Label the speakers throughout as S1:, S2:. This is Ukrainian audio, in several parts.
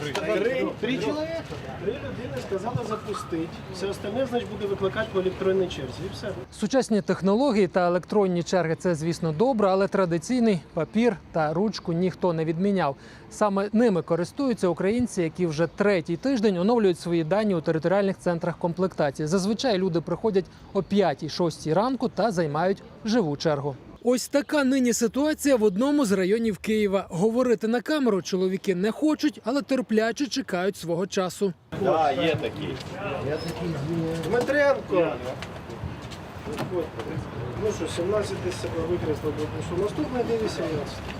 S1: Три, три чоловіка. Три людини сказали запустити. Все остальне, значить, буде викликати по електронній черзі. І все.
S2: Сучасні технології та електронні черги це, звісно, добре, але традиційний папір та ручку ніхто не відміняв. Саме ними користуються українці, які вже третій тиждень оновлюють свої дані у територіальних центрах комплектації. Зазвичай люди приходять о 5-6 ранку та займають живу чергу. Ось така нині ситуація в одному з районів Києва. Говорити на камеру чоловіки не хочуть, але терпляче чекають свого часу.
S3: Да, є такі.
S1: Дмитренко. Ну що, 17 десь себе викреслив, що наступний день 18.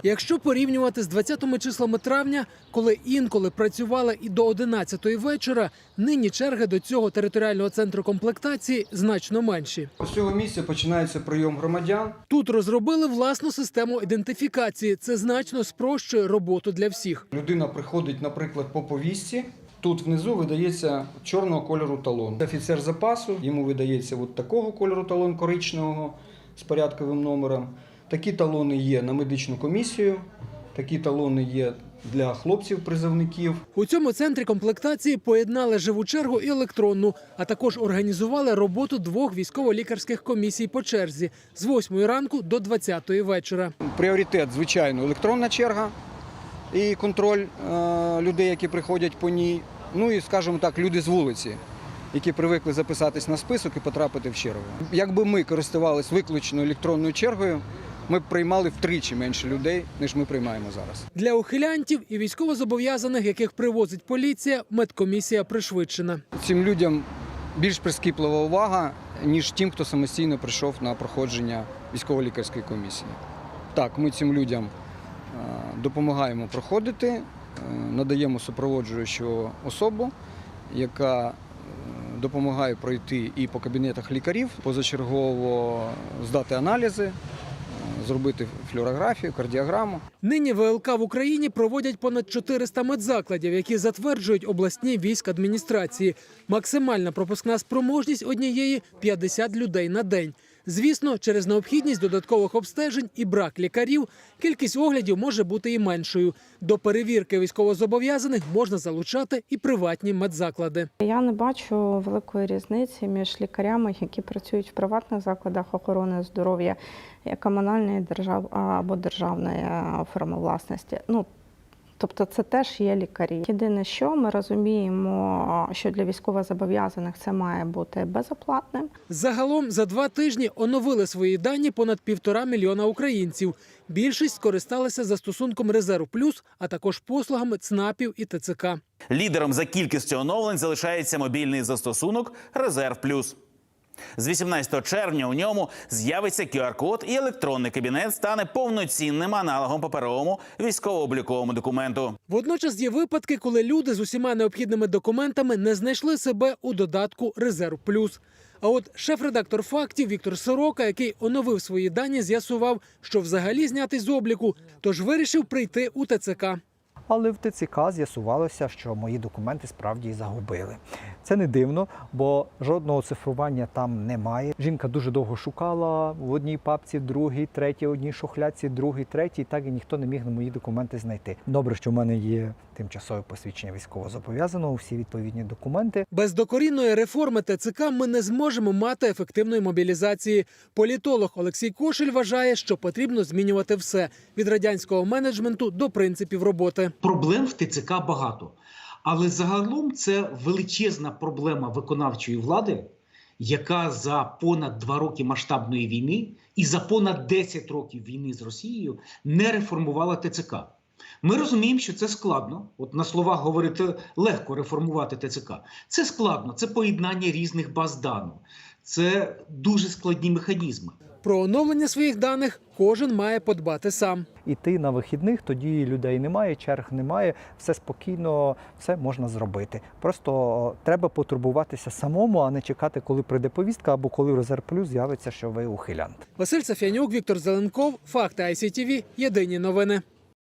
S2: Якщо порівнювати з 20 числами травня, коли інколи працювали і до 11 вечора, нині черги до цього територіального центру комплектації значно менші.
S4: З цього місця починається прийом громадян.
S2: Тут розробили власну систему ідентифікації. Це значно спрощує роботу для всіх.
S4: Людина приходить, наприклад, по повістці. Тут внизу видається чорного кольору талон. Офіцер запасу йому видається от такого кольору талон коричневого з порядковим номером. Такі талони є на медичну комісію, такі талони є для хлопців-призовників.
S2: У цьому центрі комплектації поєднали живу чергу і електронну, а також організували роботу двох військово-лікарських комісій по черзі з 8 ранку до 20 вечора.
S4: Пріоритет, звичайно, електронна черга і контроль е, людей, які приходять по ній. Ну і, скажімо так, люди з вулиці, які привикли записатись на список і потрапити в чергу. Якби ми користувалися виключно електронною чергою, ми б приймали втричі менше людей, ніж ми приймаємо зараз.
S2: Для ухилянтів і військовозобов'язаних, яких привозить поліція, медкомісія пришвидшена.
S4: Цим людям більш прискіплива увага, ніж тим, хто самостійно прийшов на проходження військово-лікарської комісії. Так, ми цим людям допомагаємо проходити, е, надаємо супроводжуючу особу, яка е, допомагає пройти і по кабінетах лікарів, позачергово здати аналізи, е, зробити флюорографію, кардіограму.
S2: Нині ВЛК в Україні проводять понад 400 медзакладів, які затверджують обласні військ адміністрації. Максимальна пропускна спроможність однієї 50 людей на день. Звісно, через необхідність додаткових обстежень і брак лікарів кількість оглядів може бути і меншою. До перевірки військовозобов'язаних можна залучати і приватні медзаклади.
S5: Я не бачу великої різниці між лікарями, які працюють в приватних закладах охорони здоров'я, комунальної держав або державної е, форми власності. Ну тобто, це теж є лікарі. Єдине, що ми розуміємо, що для військовозобов'язаних це має бути безоплатним.
S2: Загалом за два тижні оновили свої дані понад півтора мільйона українців. Більшість скористалися застосунком Резерв Плюс, а також послугами ЦНАПів і ТЦК.
S6: Лідером за кількістю оновлень залишається мобільний застосунок Резерв Плюс. З 18 червня у ньому з'явиться QR-код і електронний кабінет стане повноцінним аналогом паперовому військово-обліковому документу.
S2: Водночас є випадки, коли люди з усіма необхідними документами не знайшли себе у додатку Резерв Плюс. А от шеф-редактор фактів Віктор Сорока, який оновив свої дані, з'ясував, що взагалі знятий з обліку, тож вирішив прийти у ТЦК.
S7: Але в ТЦК з'ясувалося, що мої документи справді загубили. Це не дивно, бо жодного цифрування там немає. Жінка дуже довго шукала в одній папці, другій, третій, одній шухляці, другій, третій. Так і ніхто не міг на мої документи знайти. Добре, що в мене є тимчасове посвідчення військовозобов'язаного, всі відповідні документи.
S2: Без докорінної реформи ТЦК ми не зможемо мати ефективної мобілізації. Політолог Олексій Кошель вважає, що потрібно змінювати все від радянського менеджменту до принципів роботи.
S8: Проблем в ТЦК багато. Але загалом це величезна проблема виконавчої влади, яка за понад два роки масштабної війни і за понад 10 років війни з Росією не реформувала ТЦК. Ми розуміємо, що це складно. От на словах говорити легко реформувати ТЦК. Це складно, це поєднання різних баз даних, це дуже складні механізми.
S2: Про оновлення своїх даних кожен має подбати сам.
S7: Іти на вихідних, тоді людей немає, черг немає, все спокійно, все можна зробити. Просто треба потурбуватися самому, а не чекати, коли прийде повістка або коли резерв з'явиться, що ви ухилянт.
S2: Василь Сафянюк, Віктор Зеленков, Факти ICTV, Єдині новини.